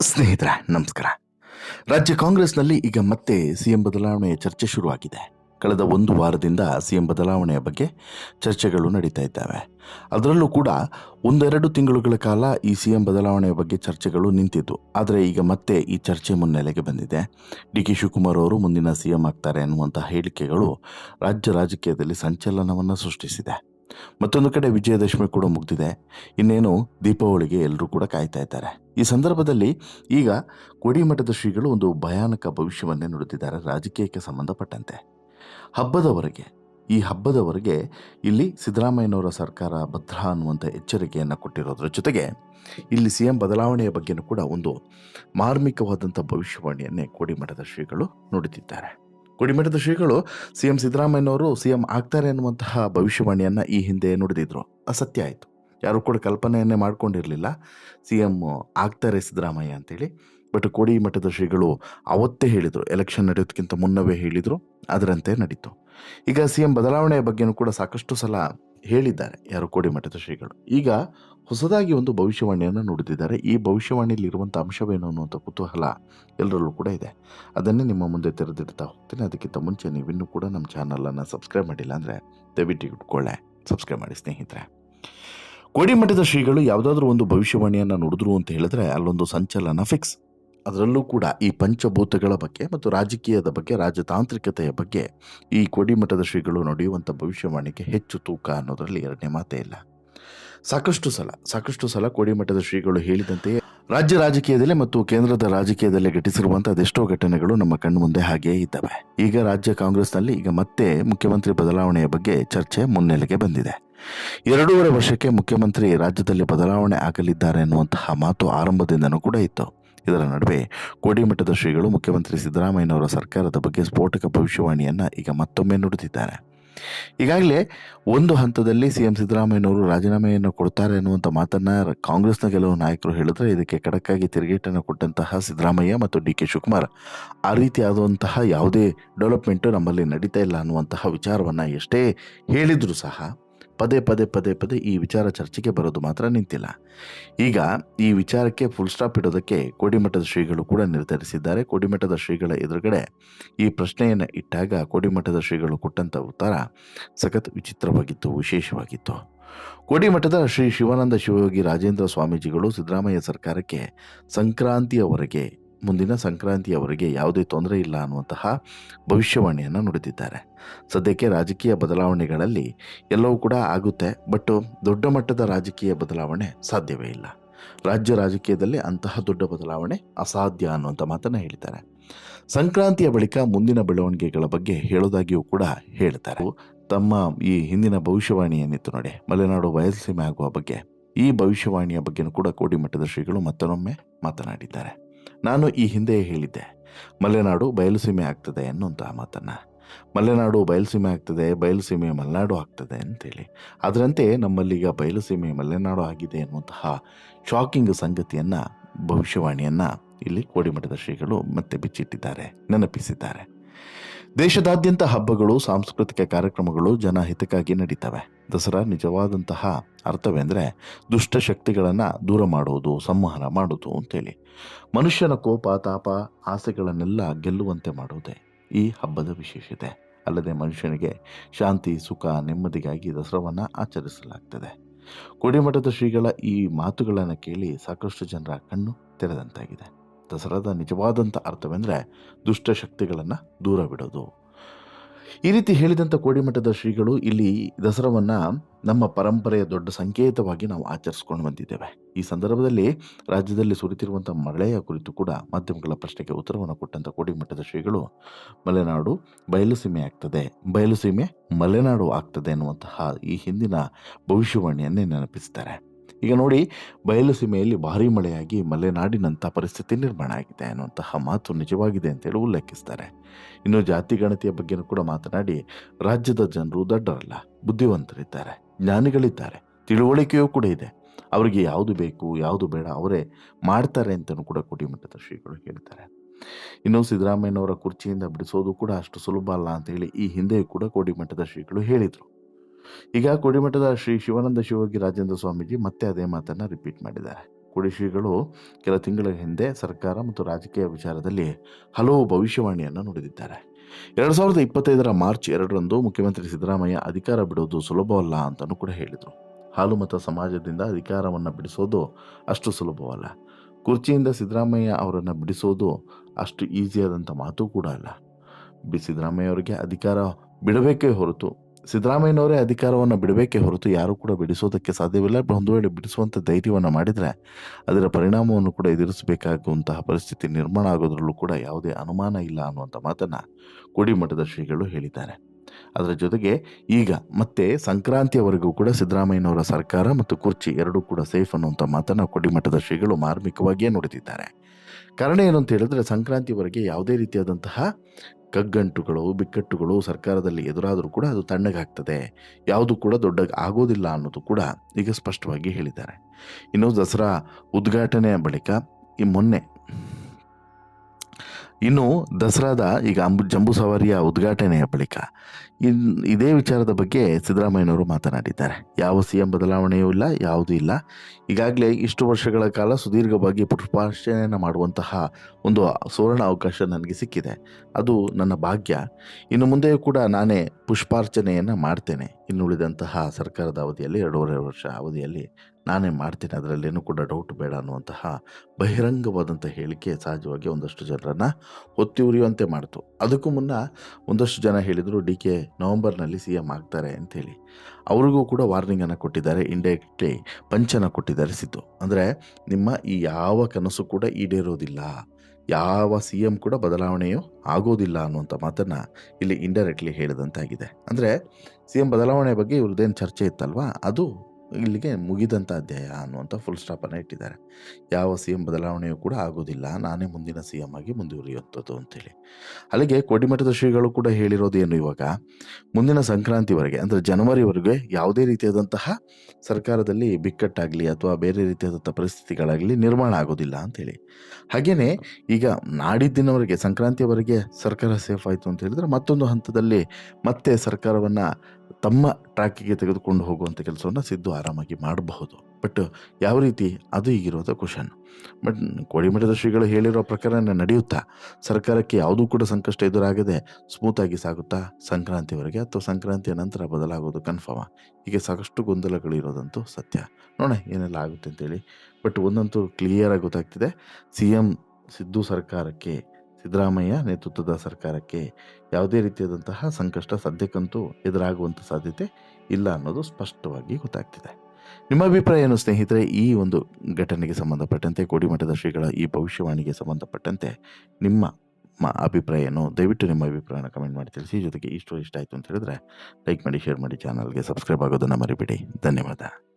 ಸ್ನೇಹಿತರೆ, ನಮಸ್ಕಾರ. ರಾಜ್ಯ ಕಾಂಗ್ರೆಸ್ನಲ್ಲಿ ಈಗ ಮತ್ತೆ ಸಿಎಂ ಬದಲಾವಣೆಯ ಚರ್ಚೆ ಶುರುವಾಗಿದೆ. ಕಳೆದ ಒಂದು ವಾರದಿಂದ ಸಿಎಂ ಬದಲಾವಣೆಯ ಬಗ್ಗೆ ಚರ್ಚೆಗಳು ನಡೀತಾ ಇದ್ದಾವೆ. ಅದರಲ್ಲೂ ಕೂಡ ಒಂದೆರಡು ತಿಂಗಳುಗಳ ಕಾಲ ಈ ಸಿಎಂ ಬದಲಾವಣೆಯ ಬಗ್ಗೆ ಚರ್ಚೆಗಳು ನಿಂತಿದ್ದು. ಆದರೆ ಈಗ ಮತ್ತೆ ಈ ಚರ್ಚೆ ಮುನ್ನೆಲೆಗೆ ಬಂದಿದೆ. ಡಿ ಕೆ ಶಿವಕುಮಾರ್ ಅವರು ಮುಂದಿನ ಸಿಎಂ ಆಗ್ತಾರೆ ಅನ್ನುವಂಥ ಹೇಳಿಕೆಗಳು ರಾಜ್ಯ ರಾಜಕೀಯದಲ್ಲಿ ಸಂಚಲನವನ್ನು ಸೃಷ್ಟಿಸಿದೆ. ಮತ್ತೊಂದು ಕಡೆ ವಿಜಯದಶಮಿ ಕೂಡ ಮುಗ್ದಿದೆ. ಇನ್ನೇನು ದೀಪಾವಳಿಗೆ ಎಲ್ಲರೂ ಕೂಡ ಕಾಯ್ತಾ ಇದ್ದಾರೆ. ಈ ಸಂದರ್ಭದಲ್ಲಿ ಈಗ ಕೋಡಿಮಠದ ಶ್ರೀಗಳು ಒಂದು ಭಯಾನಕ ಭವಿಷ್ಯವನ್ನೇ ನೋಡುತ್ತಿದ್ದಾರೆ ರಾಜಕೀಯಕ್ಕೆ ಸಂಬಂಧಪಟ್ಟಂತೆ. ಹಬ್ಬದವರೆಗೆ, ಈ ಹಬ್ಬದವರೆಗೆ ಇಲ್ಲಿ ಸಿದ್ದರಾಮಯ್ಯನವರ ಸರ್ಕಾರ ಭದ್ರ ಅನ್ನುವಂಥ ಎಚ್ಚರಿಕೆಯನ್ನು ಕೊಟ್ಟಿರೋದ್ರ ಜೊತೆಗೆ ಇಲ್ಲಿ ಸಿ ಎಂ ಬದಲಾವಣೆಯ ಬಗ್ಗೆನೂ ಕೂಡ ಒಂದು ಮಾರ್ಮಿಕವಾದಂಥ ಭವಿಷ್ಯವಾಣಿಯನ್ನೇ ಕೋಡಿಮಠದ ಶ್ರೀಗಳು ನುಡಿದಿದ್ದಾರೆ. ಕೋಡಿಮಠದ ಶ್ರೀಗಳು ಸಿಎಂ ಸಿದ್ದರಾಮಯ್ಯನವರು ಸಿಎಂ ಆಗ್ತಾರೆ ಅನ್ನುವಂತಹ ಭವಿಷ್ಯವಾಣಿಯನ್ನು ಈ ಹಿಂದೆ ನುಡಿದಿದ್ರು. ಅಸತ್ಯ ಆಯಿತು. ಯಾರು ಕೂಡ ಕಲ್ಪನೆಯನ್ನೇ ಮಾಡ್ಕೊಂಡಿರಲಿಲ್ಲ. ಸಿ ಎಂ ಆಗ್ತಾರೆ ಸಿದ್ದರಾಮಯ್ಯ ಅಂತೇಳಿ. ಬಟ್ ಕೋಡಿ ಮಠದ ಶ್ರೀಗಳು ಅವತ್ತೇ ಹೇಳಿದರು. ಎಲೆಕ್ಷನ್ ನಡೆಯೋದಕ್ಕಿಂತ ಮುನ್ನವೇ ಹೇಳಿದರು. ಅದರಂತೆ ನಡೀತು. ಈಗ ಸಿ ಎಂ ಬದಲಾವಣೆಯ ಬಗ್ಗೆನೂ ಕೂಡ ಸಾಕಷ್ಟು ಸಲ ಹೇಳಿದ್ದಾರೆ ಯಾರು ಕೋಡಿಮಠದ ಶ್ರೀಗಳು. ಈಗ ಹೊಸದಾಗಿ ಒಂದು ಭವಿಷ್ಯವಾಣಿಯನ್ನು ನುಡಿದಿದ್ದಾರೆ. ಈ ಭವಿಷ್ಯವಾಣಿಯಲ್ಲಿ ಇರುವಂಥ ಅಂಶವೇನು ಅನ್ನುವಂಥ ಕುತೂಹಲ ಎಲ್ಲರಲ್ಲೂ ಕೂಡ ಇದೆ. ಅದನ್ನೇ ನಿಮ್ಮ ಮುಂದೆ ತೆರೆದಿಡ್ತಾ ಹೋಗ್ತೀನಿ. ಅದಕ್ಕಿಂತ ಮುಂಚೆ ನೀವಿನ್ನೂ ಕೂಡ ನಮ್ಮ ಚಾನಲನ್ನು ಸಬ್ಸ್ಕ್ರೈಬ್ ಮಾಡಿಲ್ಲ ಅಂದರೆ ದಯವಿಟ್ಟು ಇಟ್ಕೊಳ್ಳೆ. ಸಬ್ಸ್ಕ್ರೈಬ್ ಮಾಡಿ ಸ್ನೇಹಿತರೆ. ಕೋಡಿಮಠದ ಶ್ರೀಗಳು ಯಾವುದಾದ್ರೂ ಒಂದು ಭವಿಷ್ಯವಾಣಿಯನ್ನು ನುಡಿದ್ರು ಅಂತ ಹೇಳಿದ್ರೆ ಅಲ್ಲೊಂದು ಸಂಚಲನ ಫಿಕ್ಸ್ ಅದರಲ್ಲೂ ಕೂಡ ಈ ಪಂಚಭೂತಗಳ ಬಗ್ಗೆ ಮತ್ತು ರಾಜಕೀಯದ ಬಗ್ಗೆ, ರಾಜತಾಂತ್ರಿಕತೆಯ ಬಗ್ಗೆ ಈ ಕೋಡಿಮಠದ ಶ್ರೀಗಳು ನಡೆಯುವಂಥ ಭವಿಷ್ಯವಾಣಿಗೆ ಹೆಚ್ಚು ತೂಕ ಅನ್ನೋದರಲ್ಲಿ ಎರಡನೇ ಮಾತೇ ಇಲ್ಲ. ಸಾಕಷ್ಟು ಸಲ ಸಾಕಷ್ಟು ಸಲ ಕೋಡಿಮಠದ ಶ್ರೀಗಳು ಹೇಳಿದಂತೆಯೇ ರಾಜ್ಯ ರಾಜಕೀಯದಲ್ಲಿ ಮತ್ತು ಕೇಂದ್ರದ ರಾಜಕೀಯದಲ್ಲಿ ಘಟಿಸಿರುವಂಥ ಅದೆಷ್ಟೋ ಘಟನೆಗಳು ನಮ್ಮ ಕಣ್ಣು ಮುಂದೆ ಹಾಗೆಯೇ ಇದ್ದಾವೆ. ಈಗ ರಾಜ್ಯ ಕಾಂಗ್ರೆಸ್ನಲ್ಲಿ ಈಗ ಮತ್ತೆ ಮುಖ್ಯಮಂತ್ರಿ ಬದಲಾವಣೆಯ ಬಗ್ಗೆ ಚರ್ಚೆ ಮುನ್ನೆಲೆಗೆ ಬಂದಿದೆ. ಎರಡೂವರೆ ವರ್ಷಕ್ಕೆ ಮುಖ್ಯಮಂತ್ರಿ ರಾಜ್ಯದಲ್ಲಿ ಬದಲಾವಣೆ ಆಗಲಿದ್ದಾರೆ ಎನ್ನುವಂತಹ ಮಾತು ಆರಂಭದಿಂದನೂ ಕೂಡ ಇತ್ತು. ಇದರ ನಡುವೆ ಕೋಡಿಮಠದ ಶ್ರೀಗಳು ಮುಖ್ಯಮಂತ್ರಿ ಸಿದ್ದರಾಮಯ್ಯನವರ ಸರ್ಕಾರದ ಬಗ್ಗೆ ಸ್ಫೋಟಕ ಭವಿಷ್ಯವಾಣಿಯನ್ನು ಈಗ ಮತ್ತೊಮ್ಮೆ ನುಡಿದಿದ್ದಾರೆ. ಈಗಾಗಲೇ ಒಂದು ಹಂತದಲ್ಲಿ ಸಿಎಂ ಸಿದ್ದರಾಮಯ್ಯನವರು ರಾಜೀನಾಮೆಯನ್ನು ಕೊಡ್ತಾರೆ ಅನ್ನುವಂಥ ಮಾತನ್ನು ಕಾಂಗ್ರೆಸ್ನ ಕೆಲವು ನಾಯಕರು ಹೇಳಿದ್ರೆ ಇದಕ್ಕೆ ಖಡಕ್ಕಾಗಿ ತಿರುಗೇಟನ್ನು ಕೊಟ್ಟಂತಹ ಸಿದ್ದರಾಮಯ್ಯ ಮತ್ತು ಡಿ ಕೆ ಶಿವಕುಮಾರ್ ಆ ರೀತಿಯಾದಂತಹ ಯಾವುದೇ ಡೆವಲಪ್ಮೆಂಟು ನಮ್ಮಲ್ಲಿ ನಡೀತಾ ಇಲ್ಲ ಅನ್ನುವಂತಹ ವಿಚಾರವನ್ನು ಎಷ್ಟೇ ಹೇಳಿದರೂ ಸಹ ಪದೇ ಪದೇ ಪದೇ ಪದೇ ಈ ವಿಚಾರ ಚರ್ಚೆಗೆ ಬರೋದು ಮಾತ್ರ ನಿಂತಿಲ್ಲ. ಈಗ ಈ ವಿಚಾರಕ್ಕೆ ಫುಲ್ ಸ್ಟಾಪ್ ಇಡೋದಕ್ಕೆ ಕೋಡಿಮಠದ ಶ್ರೀಗಳು ಕೂಡ ನಿರ್ಧರಿಸಿದ್ದಾರೆ. ಕೋಡಿಮಠದ ಶ್ರೀಗಳ ಎದುರುಗಡೆ ಈ ಪ್ರಶ್ನೆಯನ್ನು ಇಟ್ಟಾಗ ಕೋಡಿಮಠದ ಶ್ರೀಗಳು ಕೊಟ್ಟಂಥ ಉತ್ತರ ಸಖತ್ ವಿಚಿತ್ರವಾಗಿತ್ತು, ವಿಶೇಷವಾಗಿತ್ತು. ಕೋಡಿಮಠದ ಶ್ರೀ ಶಿವಾನಂದ ಶಿವಯೋಗಿ ರಾಜೇಂದ್ರ ಸ್ವಾಮೀಜಿಗಳು ಸಿದ್ದರಾಮಯ್ಯ ಸರ್ಕಾರಕ್ಕೆ ಸಂಕ್ರಾಂತಿಯವರೆಗೆ ಮುಂದಿನ ಸಂಕ್ರಾಂತಿಯವರೆಗೆ ಯಾವುದೇ ತೊಂದರೆ ಇಲ್ಲ ಅನ್ನುವಂತಹ ಭವಿಷ್ಯವಾಣಿಯನ್ನು ನುಡಿದಿದ್ದಾರೆ. ಸದ್ಯಕ್ಕೆ ರಾಜಕೀಯ ಬದಲಾವಣೆಗಳಲ್ಲಿ ಎಲ್ಲವೂ ಕೂಡ ಆಗುತ್ತೆ, ಬಟ್ ದೊಡ್ಡ ಮಟ್ಟದ ರಾಜಕೀಯ ಬದಲಾವಣೆ ಸಾಧ್ಯವೇ ಇಲ್ಲ. ರಾಜ್ಯ ರಾಜಕೀಯದಲ್ಲಿ ಅಂತಹ ದೊಡ್ಡ ಬದಲಾವಣೆ ಅಸಾಧ್ಯ ಅನ್ನುವಂಥ ಮಾತನ್ನು ಹೇಳ್ತಾರೆ ಸಂಕ್ರಾಂತಿಯ ಬಳಿಕ ಮುಂದಿನ ಬೆಳವಣಿಗೆಗಳ ಬಗ್ಗೆ ಹೇಳೋದಾಗಿಯೂ ಕೂಡ ಹೇಳ್ತಾರೆ. ತಮ್ಮ ಈ ಹಿಂದಿನ ಭವಿಷ್ಯವಾಣಿ ಏನಿತ್ತು ನೋಡಿ, ಮಲೆನಾಡು ಬಯಲುಸೀಮೆ ಆಗುವ ಬಗ್ಗೆ ಈ ಭವಿಷ್ಯವಾಣಿಯ ಬಗ್ಗೆನೂ ಕೂಡ ಕೋಡಿಮಠದ ಶ್ರೀಗಳು ಮತ್ತೊಮ್ಮೆ ಮಾತನಾಡಿದ್ದಾರೆ. ನಾನು ಈ ಹಿಂದೆಯೇ ಹೇಳಿದ್ದೆ, ಮಲೆನಾಡು ಬಯಲುಸೀಮೆ ಆಗ್ತದೆ ಅನ್ನುವಂತಹ ಮಾತನ್ನು. ಮಲೆನಾಡು ಬಯಲುಸೀಮೆ ಆಗ್ತದೆ, ಬಯಲುಸೀಮೆ ಮಲೆನಾಡು ಆಗ್ತದೆ ಅಂತೇಳಿ ಅದರಂತೆ ನಮ್ಮಲ್ಲೀಗ ಬಯಲುಸೀಮೆ ಮಲೆನಾಡು ಆಗಿದೆ ಅನ್ನುವಂತಹ ಶಾಕಿಂಗ್ ಸಂಗತಿಯನ್ನು, ಭವಿಷ್ಯವಾಣಿಯನ್ನು ಇಲ್ಲಿ ಕೋಡಿಮಠದ ಶ್ರೀಗಳು ಮತ್ತೆ ಬಿಚ್ಚಿಟ್ಟಿದ್ದಾರೆ, ನೆನಪಿಸಿದ್ದಾರೆ. ದೇಶದಾದ್ಯಂತ ಹಬ್ಬಗಳು, ಸಾಂಸ್ಕೃತಿಕ ಕಾರ್ಯಕ್ರಮಗಳು ಜನಹಿತಕ್ಕಾಗಿ ನಡೀತವೆ. ದಸರಾ ನಿಜವಾದಂತಹ ಅರ್ಥವೆಂದರೆ ದುಷ್ಟಶಕ್ತಿಗಳನ್ನು ದೂರ ಮಾಡುವುದು ಸಂವಹನ ಮಾಡುವುದು ಅಂತೇಳಿ. ಮನುಷ್ಯನ ಕೋಪ, ತಾಪ, ಆಸೆಗಳನ್ನೆಲ್ಲ ಗೆಲ್ಲುವಂತೆ ಮಾಡುವುದೇ ಈ ಹಬ್ಬದ ವಿಶೇಷತೆ. ಅಲ್ಲದೆ ಮನುಷ್ಯನಿಗೆ ಶಾಂತಿ, ಸುಖ, ನೆಮ್ಮದಿಗಾಗಿ ದಸರಾವನ್ನು ಆಚರಿಸಲಾಗ್ತದೆ. ಕೋಡಿಮಠದ ಶ್ರೀಗಳ ಈ ಮಾತುಗಳನ್ನು ಕೇಳಿ ಸಾಕಷ್ಟು ಜನರ ಕಣ್ಣು ತೆರೆದಂತಾಗಿದೆ. ದಸರಾದ ನಿಜವಾದಂಥ ಅರ್ಥವೆಂದರೆ ದುಷ್ಟಶಕ್ತಿಗಳನ್ನು ದೂರ ಬಿಡೋದು. ಈ ರೀತಿ ಹೇಳಿದಂಥ ಕೋಡಿಮಠದ ಶ್ರೀಗಳು ಇಲ್ಲಿ ದಸರಾವನ್ನು ನಮ್ಮ ಪರಂಪರೆಯ ದೊಡ್ಡ ಸಂಕೇತವಾಗಿ ನಾವು ಆಚರಿಸ್ಕೊಂಡು ಬಂದಿದ್ದೇವೆ. ಈ ಸಂದರ್ಭದಲ್ಲಿ ರಾಜ್ಯದಲ್ಲಿ ಸುರಿತಿರುವಂಥ ಮಳೆಯ ಕುರಿತು ಕೂಡ ಮಾಧ್ಯಮಗಳ ಪ್ರಶ್ನೆಗೆ ಉತ್ತರವನ್ನು ಕೊಟ್ಟಂಥ ಕೋಡಿಮಠದ ಶ್ರೀಗಳು, ಮಲೆನಾಡು ಬಯಲುಸೀಮೆ ಆಗ್ತದೆ ಬಯಲುಸೀಮೆ ಮಲೆನಾಡು ಆಗ್ತದೆ ಎನ್ನುವಂತಹ ಈ ಹಿಂದಿನ ಭವಿಷ್ಯವಾಣಿಯನ್ನೇ ನೆನಪಿಸ್ತಾರೆ. ಈಗ ನೋಡಿ, ಬಯಲು ಸೀಮೆಯಲ್ಲಿ ಭಾರೀ ಮಳೆಯಾಗಿ ಮಲೆನಾಡಿನಂಥ ಪರಿಸ್ಥಿತಿ ನಿರ್ಮಾಣ ಆಗಿದೆ ಅನ್ನುವಂತಹ ಮಾತು ನಿಜವಾಗಿದೆ ಅಂತೇಳಿ ಉಲ್ಲೇಖಿಸ್ತಾರೆ. ಇನ್ನು ಜಾತಿ ಗಣತಿಯ ಬಗ್ಗೆನೂ ಕೂಡ ಮಾತನಾಡಿ, ರಾಜ್ಯದ ಜನರು ದಡ್ಡರಲ್ಲ, ಬುದ್ಧಿವಂತರಿದ್ದಾರೆ, ಜ್ಞಾನಿಗಳಿದ್ದಾರೆ, ತಿಳುವಳಿಕೆಯೂ ಕೂಡ ಇದೆ. ಅವರಿಗೆ ಯಾವುದು ಬೇಕು, ಯಾವುದು ಬೇಡ, ಅವರೇ ಮಾಡ್ತಾರೆ ಅಂತಲೂ ಕೂಡ ಕೋಟಿಮಠದ ಶ್ರೀಗಳು ಹೇಳ್ತಾರೆ. ಇನ್ನು ಸಿದ್ದರಾಮಯ್ಯನವರ ಕುರ್ಚಿಯಿಂದ ಬಿಡಿಸೋದು ಕೂಡ ಅಷ್ಟು ಸುಲಭ ಅಲ್ಲ ಅಂತೇಳಿ ಈ ಹಿಂದೆಯೂ ಕೂಡ ಕೋಡಿಮಠದ ಶ್ರೀಗಳು ಹೇಳಿದರು. ಈಗ ಕುಡಿಮಠದ ಶ್ರೀ ಶಿವಾನಂದ ಶಿವೋಗಿ ರಾಜೇಂದ್ರ ಸ್ವಾಮೀಜಿ ಮತ್ತೆ ಅದೇ ಮಾತನ್ನು ರಿಪೀಟ್ ಮಾಡಿದ್ದಾರೆ. ಕೋಡಿ ಶ್ರೀಗಳು ಕೆಲ ತಿಂಗಳ ಹಿಂದೆ ಸರ್ಕಾರ ಮತ್ತು ರಾಜಕೀಯ ವಿಚಾರದಲ್ಲಿ ಹಲವು ಭವಿಷ್ಯವಾಣಿಯನ್ನು ನುಡಿದಿದ್ದಾರೆ. ಎರಡು ಸಾವಿರದ ಇಪ್ಪತ್ತೈದರ ಮಾರ್ಚ್ ಎರಡರಂದು ಮುಖ್ಯಮಂತ್ರಿ ಸಿದ್ದರಾಮಯ್ಯ ಅಧಿಕಾರ ಬಿಡೋದು ಸುಲಭವಲ್ಲ ಅಂತಲೂ ಕೂಡ ಹೇಳಿದರು. ಹಾಲು ಮತ ಸಮಾಜದಿಂದ ಅಧಿಕಾರವನ್ನು ಬಿಡಿಸೋದು ಅಷ್ಟು ಸುಲಭವಲ್ಲ. ಕುರ್ಚಿಯಿಂದ ಸಿದ್ದರಾಮಯ್ಯ ಅವರನ್ನು ಬಿಡಿಸೋದು ಅಷ್ಟು ಈಸಿಯಾದಂಥ ಮಾತು ಕೂಡ ಅಲ್ಲ. ಬಿ ಸಿದ್ದರಾಮಯ್ಯ ಅವರಿಗೆ ಅಧಿಕಾರ ಬಿಡಬೇಕೇ ಹೊರತು ಸಿದ್ದರಾಮಯ್ಯನವರೇ ಅಧಿಕಾರವನ್ನು ಬಿಡಬೇಕೇ ಹೊರತು ಯಾರೂ ಕೂಡ ಬಿಡಿಸೋದಕ್ಕೆ ಸಾಧ್ಯವಿಲ್ಲ. ಒಂದು ವೇಳೆ ಬಿಡಿಸುವಂಥ ಧೈರ್ಯವನ್ನು ಮಾಡಿದರೆ ಅದರ ಪರಿಣಾಮವನ್ನು ಕೂಡ ಎದುರಿಸಬೇಕಾಗುವಂತಹ ಪರಿಸ್ಥಿತಿ ನಿರ್ಮಾಣ ಆಗೋದ್ರಲ್ಲೂ ಕೂಡ ಯಾವುದೇ ಅನುಮಾನ ಇಲ್ಲ ಅನ್ನುವಂಥ ಮಾತನ್ನು ಕೋಡಿಮಠದ ಶ್ರೀಗಳು ಹೇಳಿದ್ದಾರೆ. ಅದರ ಜೊತೆಗೆ ಈಗ ಮತ್ತೆ ಸಂಕ್ರಾಂತಿಯವರೆಗೂ ಕೂಡ ಸಿದ್ದರಾಮಯ್ಯನವರ ಸರ್ಕಾರ ಮತ್ತು ಕುರ್ಚಿ ಎರಡೂ ಕೂಡ ಸೇಫ್ ಅನ್ನುವಂಥ ಮಾತನ್ನು ಕೊಡಿಮಠದ ಶ್ರೀಗಳು ಮಾರ್ಮಿಕವಾಗಿಯೇ ನುಡಿದಿದ್ದಾರೆ. ಕಾರಣ ಏನು ಅಂತ ಹೇಳಿದ್ರೆ ಸಂಕ್ರಾಂತಿವರೆಗೆ ಯಾವುದೇ ರೀತಿಯಾದಂತಹ ಕಗ್ಗಂಟುಗಳು, ಬಿಕ್ಕಟ್ಟುಗಳು ಸರ್ಕಾರದಲ್ಲಿ ಎದುರಾದರೂ ಕೂಡ ಅದು ತಣ್ಣಗಾಗ್ತದೆ ಯಾವುದು ಕೂಡ ದೊಡ್ಡ ಆಗೋದಿಲ್ಲ ಅನ್ನೋದು ಕೂಡ ಈಗ ಸ್ಪಷ್ಟವಾಗಿ ಹೇಳಿದ್ದಾರೆ. ಇನ್ನು ದಸರಾ ಉದ್ಘಾಟನೆಯ ಬಳಿಕ ಈ ಮೊನ್ನೆ ಇನ್ನು ದಸರಾದ ಈಗ ಅಂಬು ಜಂಬೂ ಸವಾರಿಯ ಉದ್ಘಾಟನೆಯ ಬಳಿಕ ಇನ್ ಇದೇ ವಿಚಾರದ ಬಗ್ಗೆ ಸಿದ್ದರಾಮಯ್ಯನವರು ಮಾತನಾಡಿದ್ದಾರೆ. ಯಾವ ಸಿ ಎಂ ಬದಲಾವಣೆಯೂ ಇಲ್ಲ, ಯಾವುದೂ ಇಲ್ಲ. ಈಗಾಗಲೇ ಇಷ್ಟು ವರ್ಷಗಳ ಕಾಲ ಸುದೀರ್ಘವಾಗಿ ಪುಷ್ಪಾರ್ಚನೆಯನ್ನು ಮಾಡುವಂತಹ ಒಂದು ಸುವರ್ಣ ಅವಕಾಶ ನನಗೆ ಸಿಕ್ಕಿದೆ. ಅದು ನನ್ನ ಭಾಗ್ಯ. ಇನ್ನು ಮುಂದೆಯೂ ಕೂಡ ನಾನೇ ಪುಷ್ಪಾರ್ಚನೆಯನ್ನು ಮಾಡ್ತೇನೆ. ಇನ್ನುಳಿದಂತಹ ಸರ್ಕಾರದ ಅವಧಿಯಲ್ಲಿ, ಎರಡೂವರೆ ವರ್ಷ ಅವಧಿಯಲ್ಲಿ ನಾನೇ ಮಾಡ್ತೀನಿ, ಅದರಲ್ಲೇನು ಕೂಡ ಡೌಟ್ ಬೇಡ ಅನ್ನುವಂತಹ ಬಹಿರಂಗವಾದಂಥ ಹೇಳಿಕೆ ಸಹಜವಾಗಿ ಒಂದಷ್ಟು ಜನರನ್ನು ಹೊತ್ತಿ ಉರಿಯುವಂತೆ ಮಾಡಿತು. ಅದಕ್ಕೂ ಮುನ್ನ ಒಂದಷ್ಟು ಜನ ಹೇಳಿದರು, ಡಿ ಕೆ ನವಂಬರ್ನಲ್ಲಿ ಸಿ ಎಂ ಆಗ್ತಾರೆ ಅಂಥೇಳಿ. ಅವ್ರಿಗೂ ಕೂಡ ವಾರ್ನಿಂಗನ್ನು ಕೊಟ್ಟಿದ್ದಾರೆ ಇಂಡೈರೆಕ್ಟ್ಲಿ ಪಂಚನ ಕೊಟ್ಟಿದ್ದಾರೆ ಸಿದ್ದು. ಅಂದರೆ ನಿಮ್ಮ ಈ ಯಾವ ಕನಸು ಕೂಡ ಈಡೇರೋದಿಲ್ಲ. ಯಾವ ಸಿ ಎಂ ಕೂಡ ಬದಲಾವಣೆಯೂ ಆಗೋದಿಲ್ಲ ಅನ್ನುವಂಥ ಮಾತನ್ನು ಇಲ್ಲಿ ಇಂಡೈರೆಕ್ಟ್ಲಿ ಹೇಳಿದಂತಾಗಿದೆ. ಅಂದರೆ ಸಿ ಎಂ ಬದಲಾವಣೆ ಬಗ್ಗೆ ಇವ್ರದ್ದೇನು ಚರ್ಚೆ ಇತ್ತಲ್ವಾ? ಅದು ಇಲ್ಲಿಗೆ ಮುಗಿದಂಥ ಅಧ್ಯಾಯ ಅನ್ನುವಂಥ ಫುಲ್ ಸ್ಟಾಪನ್ನು ಇಟ್ಟಿದ್ದಾರೆ. ಯಾವ ಸಿ ಎಂ ಬದಲಾವಣೆಯೂ ಕೂಡ ಆಗೋದಿಲ್ಲ ನಾನೇ ಮುಂದಿನ ಸಿ ಎಂ ಆಗಿ ಮುಂದುವರಿಯುವಂಥದ್ದು ಅಂತೇಳಿ. ಅಲ್ಲಿಗೆ ಕೋಟಿಮಠದ ಶ್ರೀಗಳು ಕೂಡ ಹೇಳಿರೋದೇನು ಇವಾಗ? ಮುಂದಿನ ಸಂಕ್ರಾಂತಿವರೆಗೆ, ಅಂದರೆ ಜನವರಿವರೆಗೆ ಯಾವುದೇ ರೀತಿಯಾದಂತಹ ಸರ್ಕಾರದಲ್ಲಿ ಬಿಕ್ಕಟ್ಟಾಗಲಿ ಅಥವಾ ಬೇರೆ ರೀತಿಯಾದಂಥ ಪರಿಸ್ಥಿತಿಗಳಾಗಲಿ ನಿರ್ಮಾಣ ಆಗೋದಿಲ್ಲ ಅಂತೇಳಿ. ಹಾಗೆಯೇ ಈಗ ನಾಡಿದ್ದಿನವರೆಗೆ, ಸಂಕ್ರಾಂತಿವರೆಗೆ ಸರ್ಕಾರ ಸೇಫ್ ಆಯಿತು ಅಂತ ಹೇಳಿದ್ರೆ ಮತ್ತೊಂದು ಹಂತದಲ್ಲಿ ಮತ್ತೆ ಸರ್ಕಾರವನ್ನು ತಮ್ಮ ಟ್ರ್ಯಾಕಿಗೆ ತೆಗೆದುಕೊಂಡು ಹೋಗುವಂಥ ಕೆಲಸವನ್ನು ಸಿದ್ದು ಆರಾಮಾಗಿ ಮಾಡಬಹುದು. ಬಟ್ ಯಾವ ರೀತಿ ಅದು ಈಗಿರೋದು ಕ್ವಶನ್ ಬಟ್ ಕೋಡಿಮಠದ ಶ್ರೀಗಳು ಹೇಳಿರೋ ಪ್ರಕಾರ ನಡೆಯುತ್ತಾ? ಸರ್ಕಾರಕ್ಕೆ ಯಾವುದೂ ಕೂಡ ಸಂಕಷ್ಟ ಎದುರಾಗದೆ ಸ್ಮೂತಾಗಿ ಸಾಗುತ್ತಾ? ಸಂಕ್ರಾಂತಿವರೆಗೆ ಅಥವಾ ಸಂಕ್ರಾಂತಿಯ ನಂತರ ಬದಲಾಗೋದು ಕನ್ಫರ್ಮ ಹೀಗೆ ಸಾಕಷ್ಟು ಗೊಂದಲಗಳು ಇರೋದಂತೂ ಸತ್ಯ. ನೋಡೋಣ ಏನೆಲ್ಲ ಆಗುತ್ತೆ ಅಂತೇಳಿ. ಬಟ್ ಒಂದಂತೂ ಕ್ಲಿಯರಾಗಿ ಗೊತ್ತಾಗ್ತಿದೆ. ಸಿ ಎಂ ಸಿದ್ದು ಸರ್ಕಾರಕ್ಕೆ ಸಿದ್ದರಾಮಯ್ಯ ನೇತೃತ್ವದ ಸರ್ಕಾರಕ್ಕೆ ಯಾವುದೇ ರೀತಿಯಾದಂತಹ ಸಂಕಷ್ಟ ಸದ್ಯಕ್ಕಂತೂ ಎದುರಾಗುವಂಥ ಸಾಧ್ಯತೆ ಇಲ್ಲ ಅನ್ನೋದು ಸ್ಪಷ್ಟವಾಗಿ ಗೊತ್ತಾಗ್ತಿದೆ. ನಿಮ್ಮ ಅಭಿಪ್ರಾಯ ಏನು ಸ್ನೇಹಿತರೆ, ಈ ಒಂದು ಘಟನೆಗೆ ಸಂಬಂಧಪಟ್ಟಂತೆ, ಕೋಡಿಮಠದ ಶ್ರೀಗಳ ಈ ಭವಿಷ್ಯವಾಣಿಗೆ ಸಂಬಂಧಪಟ್ಟಂತೆ ನಿಮ್ಮ ಅಭಿಪ್ರಾಯ ಏನು ದಯವಿಟ್ಟು ನಿಮ್ಮ ಅಭಿಪ್ರಾಯನ ಕಮೆಂಟ್ ಮಾಡಿ ತಿಳಿಸಿ. ಜೊತೆಗೆ ಇಷ್ಟು ಇಷ್ಟ ಆಯಿತು ಅಂತ ಹೇಳಿದ್ರೆ, ಲೈಕ್ ಮಾಡಿ, ಶೇರ್ ಮಾಡಿ, ಚಾನಲ್ಗೆ ಸಬ್ಸ್ಕ್ರೈಬ್ ಆಗೋದನ್ನು ಮರಿಬೇಡಿ. ಧನ್ಯವಾದ.